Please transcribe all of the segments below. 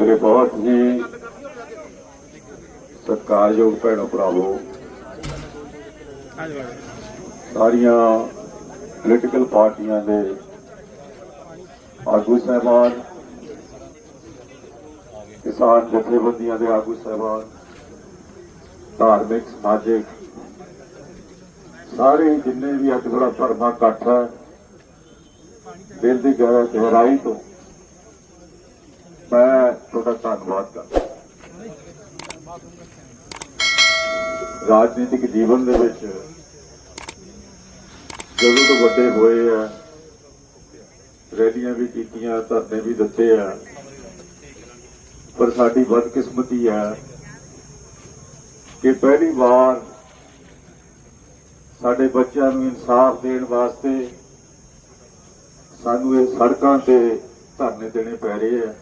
ਮੇਰੇ ਬਹੁਤ ਹੀ ਸਤਿਕਾਰਯੋਗ ਭੈਣੋ ਭਰਾਵੋ। ਸਾਰੀਆਂ ਪੋਲੀਟੀਕਲ ਪਾਰਟੀਆਂ ਦੇ ਆਗੂ ਸਹਿਬਾਨ, ਕਿਸਾਨ ਜਥੇਬੰਦੀਆਂ ਦੇ ਆਗੂ ਸਹਿਬਾਨ, ਧਾਰਮਿਕ ਸਮਾਜਿਕ, ਸਾਰੇ ਜਿੰਨੇ ਵੀ ਅੱਜ ਬੜਾ ਧਰਮਾ ਇਕੱਠ ਹੈ, ਦਿਲ ਦੀ ਗਹਿਰਾਈ ਤੋਂ ਮੈਂ ਤੁਹਾਡਾ ਧੰਨਵਾਦ ਕਰਦਾ। ਰਾਜਨੀਤਿਕ ਜੀਵਨ ਦੇ ਵਿੱਚ ਜਦੋਂ ਤੋਂ ਵੱਡੇ ਹੋਏ ਆ, ਰੈਲੀਆਂ ਵੀ ਕੀਤੀਆਂ, ਧਰਨੇ ਵੀ ਦਿੱਤੇ ਆ, ਪਰ ਸਾਡੀ ਬਦਕਿਸਮਤੀ ਹੈ ਕਿ ਪਹਿਲੀ ਵਾਰ ਸਾਡੇ ਬੱਚਿਆਂ ਨੂੰ ਇਨਸਾਫ ਦੇਣ ਵਾਸਤੇ ਸਾਨੂੰ ਇਹ ਸੜਕਾਂ ਤੇ ਧਰਨੇ ਦੇਣੇ ਪੈ ਰਹੇ ਆ।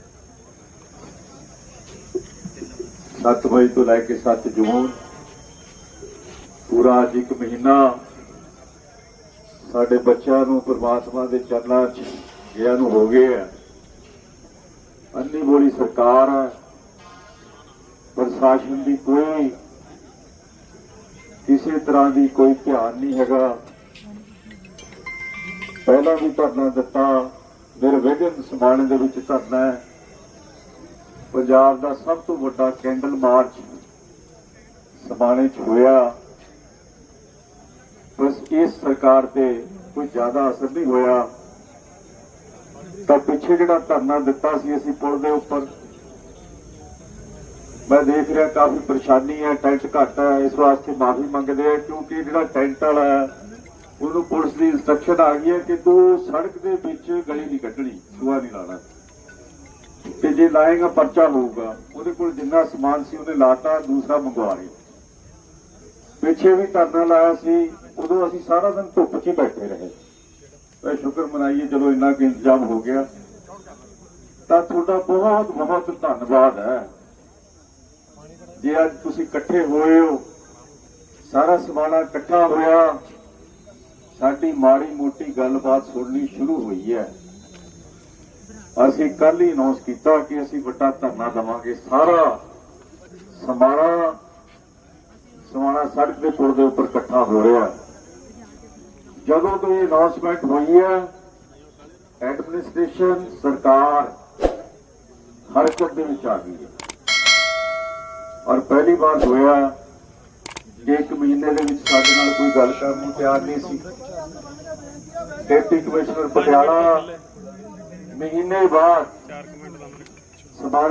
7 ਮਈ ਤੋਂ ਲੈ ਕੇ 7 ਜੂਨ। ਪੂਰਾ ਅੱਜ ਇੱਕ ਮਹੀਨਾ ਸਾਡੇ ਬੱਚਿਆਂ ਨੂੰ ਪਰਮਾਤਮਾ ਦੇ ਚਰਨਾਂ 'ਚ ਗਿਆ ਨੂੰ ਹੋ ਗਏ ਆ। ਅੰਨੀ ਬੋਲੀ ਸਰਕਾਰ ਹੈ ਪ੍ਰਸ਼ਾਸਨ ਦੀ ਕੋਈ ਕਿਸੇ ਤਰ੍ਹਾਂ ਦੀ ਕੋਈ ਧਿਆਨ ਨਹੀਂ ਹੈਗਾ। ਪਹਿਲਾਂ ਵੀ ਧਰਨਾ ਦਿੱਤਾ, ਨਿਰਵਿਘਨ ਸਮਾਣੇ ਦੇ ਵਿੱਚ ਧਰਨਾ ਹੈ। ਪੰਜਾਬ ਦਾ ਸਭ ਤੋਂ ਵੱਡਾ ਕੈਂਡਲ ਮਾਰਚ ਸਮਾਣੇ 'ਚ ਹੋਇਆ। ਬਸ ਇਸ ਸਰਕਾਰ ਤੇ ਕੋਈ ਜ਼ਿਆਦਾ ਅਸਰ ਨਹੀਂ ਹੋਇਆ। ਤਾਂ ਪਿੱਛੇ ਜਿਹੜਾ ਧਰਨਾ ਦਿੱਤਾ ਸੀ ਅਸੀਂ ਪੁਲ ਦੇ ਉੱਪਰ, ਮੈਂ ਦੇਖ ਰਿਹਾ ਕਾਫੀ ਪਰੇਸ਼ਾਨੀ ਹੈ, ਟੈਂਟ ਘੱਟ ਹੈ, ਇਸ ਵਾਸਤੇ ਮਾਫੀ ਮੰਗਦੇ ਆ ਕਿਉਂਕਿ ਜਿਹੜਾ ਟੈਂਟ ਵਾਲਾ ਹੈ, ਉਹਨੂੰ ਪੁਲਿਸ ਦੀ ਇਨਸਟਰਕਸ਼ਨ ਆ ਗਈ ਹੈ ਕਿ ਤੂੰ ਸੜਕ ਦੇ ਵਿੱਚ ਗਲੀ ਨਹੀਂ ਕੱਢਣੀ ਸੂਆ ਨਹੀਂ ਲਾਣਾ ਜੇ ਲਾਏਗਾ, ਪਰਚਾ ਹੋਊਗਾ ਉਹਦੇ ਕੋਲ ਜਿੰਨਾ ਸਮਾਨ ਸੀ, ਉਹਨੇ ਲਾਤਾ, ਦੂਸਰਾ ਮੰਗਵਾ ਰਿਹਾ ਪਿੱਛੇ ਵੀ ਧਰਨਾ ਲਾਇਆ ਸੀ, ਉਦੋਂ ਅਸੀਂ ਸਾਰਾ ਦਿਨ ਧੁੱਪ 'ਚ ਬੈਠੇ ਰਹੇ। ਤਾਂ ਸ਼ੁਕਰ ਮਨਾਈਏ ਚਲੋ ਇੰਨਾ ਕੁ ਇੰਤਜ਼ਾਮ ਹੋ ਗਿਆ। ਤਾਂ ਤੁਹਾਡਾ ਬਹੁਤ ਬਹੁਤ ਧੰਨਵਾਦ ਹੈ। ਜੇ ਅੱਜ ਤੁਸੀਂ ਇਕੱਠੇ ਹੋਏ ਹੋ, ਸਾਰਾ ਸਮਾਨਾ ਇਕੱਠਾ ਹੋਇਆ, ਸਾਡੀ ਮਾੜੀ ਮੋਟੀ ਗੱਲਬਾਤ ਸੁਣਨੀ ਸ਼ੁਰੂ ਹੋਈ ਹੈ। ਅਸੀਂ ਕੱਲ ਹੀ ਅਨਾਉਂਸ ਕੀਤਾ ਕਿ ਅਸੀਂ ਵੱਡਾ ਧਰਨਾ ਦਵਾਂਗੇ। ਸਾਰਾ ਸਮਾਣਾ ਸਮਾਣਾ ਸੜਕ ਦੇ ਪੁਲ ਦੇ ਉੱਪਰ ਇਕੱਠਾ ਹੋ ਰਿਹਾ ਜਦੋਂ ਤੋਂ ਇਹ ਅਨਾਉਂਸਮੈਂਟ ਹੋਈ ਹੈ ਐਡਮਿਨਿਸਟ੍ਰੇਸ਼ਨ ਸਰਕਾਰ ਹਰਕਤ ਦੇ ਵਿੱਚ ਆ ਗਈ ਹੈ। ਔਰ ਪਹਿਲੀ ਵਾਰ ਹੋਇਆ ਕਿ ਇੱਕ ਮਹੀਨੇ ਦੇ ਵਿੱਚ ਸਾਡੇ ਨਾਲ ਕੋਈ ਗੱਲ ਕਰਨ ਨੂੰ ਤਿਆਰ ਨਹੀਂ ਸੀ। ਡਿਪਟੀ ਕਮਿਸ਼ਨਰ ਪਟਿਆਲਾ ਮਹੀਨੇ ਬਾਅਦ ਸਮਾਣੇ